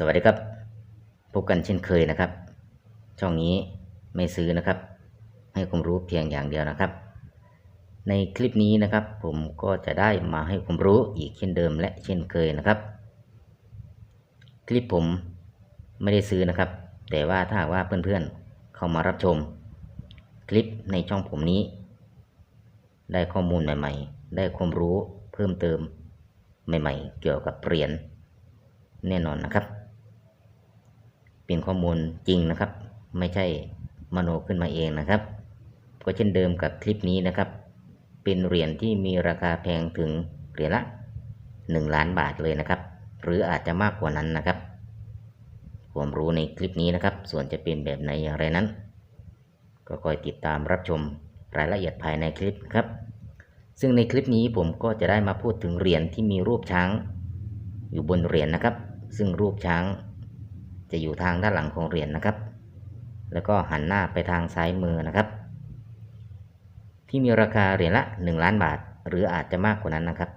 สวัสดีครับ พบกันเช่นเคยนะครับ ช่องนี้ไม่ซื้อนะครับ ให้ความรู้เพียงอย่างเดียวนะครับ ในคลิปนี้นะครับ ผมก็จะได้มาให้ความรู้อีกเช่นเดิมและเช่นเคยนะครับ คลิปผมไม่ได้ซื้อนะครับ แต่ว่าถ้าหากว่าเพื่อนๆเข้ามารับชม คลิปในช่องผมนี้ ได้ข้อมูลใหม่ ๆ ได้ความรู้เพิ่มเติมใหม่ ๆ เกี่ยวกับเหรียญแน่นอนนะครับ เป็นข้อมูลจริงนะครับ ไม่ใช่มโนขึ้นมาเองนะครับ ก็เช่นเดิมกับคลิปนี้นะครับ เป็นเหรียญที่มีราคาแพงถึงเหรียญละ 1 ล้านบาทเลยนะครับ หรืออาจจะมากกว่านั้นนะครับความรู้ในคลิปนี้นะครับ ส่วนจะเป็นแบบไหนอย่างไรนั้น ก็คอยติดตามรับชมรายละเอียดภายในคลิปครับ ซึ่งในคลิปนี้ผมก็จะได้มาพูดถึงเหรียญที่มีรูปช้าง อยู่บนเหรียญนะครับ ซึ่งรูปช้าง จะอยู่ทางด้านหลังของเหรียญนะครับ แล้วก็หันหน้าไปทางซ้ายมือนะครับ ที่มีราคาเหรียญละ 1 ล้านบาท หรืออาจจะมากกว่านั้นนะครับ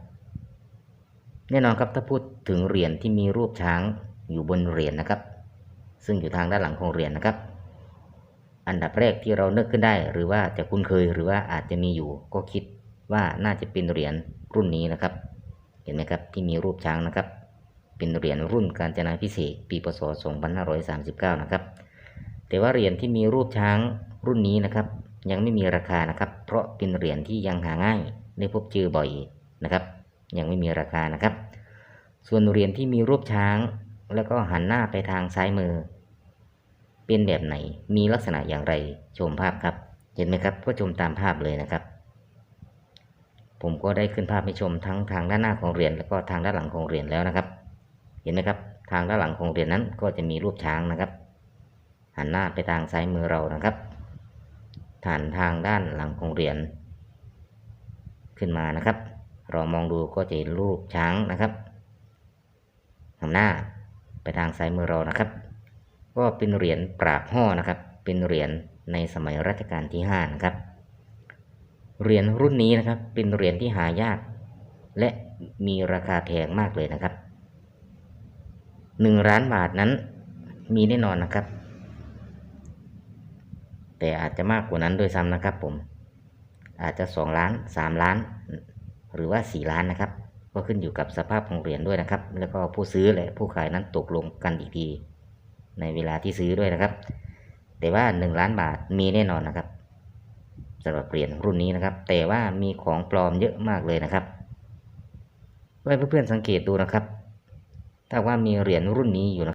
แน่นอนครับถ้าพูดถึงเหรียญที่มีรูปช้างอยู่บนเหรียญนะครับ ซึ่งอยู่ทางด้านหลังของเหรียญนะครับ อันดับแรกที่เรานึกขึ้นได้ หรือว่าจะคุ้นเคยหรือว่าอาจจะมีอยู่ ก็คิดว่าน่าจะเป็นเหรียญรุ่นนี้นะครับ เห็นไหมครับที่มีรูปช้างนะครับ เป็นเหรียญรุ่นการจนาพิเศษปีพศ 2539 นะครับ แต่ว่าเหรียญที่มีรูปช้างรุ่นนี้นะครับ ยังไม่มีราคานะครับ เพราะเป็นเหรียญที่ยังหาง่ายได้พบเจอบ่อยนะครับ ยังไม่มีราคานะครับ ส่วนเหรียญที่มีรูปช้าง แล้วก็หันหน้าไปทางซ้ายมือ เป็นแบบไหนมีลักษณะอย่างไรชมภาพครับ เห็นไหมครับก็ชมตามภาพเลยนะครับผมก็ได้ขึ้นภาพให้ชมทั้งทางด้านหน้าของเหรียญแล้วก็ทางด้านหลังของเหรียญแล้วนะครับ เห็นไหมครับ ทางด้านหลังของเหรียญนั้นก็จะมีรูปช้างนะครับ หันหน้าไปทางซ้ายมือเรานะครับฐานทางด้านหลังของเหรียญขึ้นมานะครับ เรามองดูก็จะเห็นรูปช้างนะครับหันหน้าไปทางซ้ายมือเรานะครับ ก็เป็นเหรียญปราบห่อนะครับ เป็นเหรียญในสมัยรัชกาลที่5นะครับเหรียญรุ่นนี้นะครับ เป็นเหรียญที่หายาก และมีราคาแพงมากเลยนะครับ หนึ่งล้านบาทนั้นมีแน่นอนนะครับ แต่อาจจะมากกว่านั้นโดยซ้ำนะครับผมอาจจะสองล้านสามล้าน หรือว่าสี่ล้านนะครับ ก็ขึ้นอยู่กับสภาพของเหรียญด้วยนะครับ แล้วก็ผู้ซื้อและผู้ขายนั้นตกลงกันอีกทีในเวลาที่ซื้อด้วยนะครับ แต่ว่าหนึ่งล้านบาทมีแน่นอนนะครับสำหรับเหรียญรุ่นนี้นะครับ แต่ว่ามีของปลอมเยอะมากเลยนะครับให้เพื่อนๆสังเกตดูนะครับ ถ้าว่ามีเหรียญรุ่นนี้อยู่นะ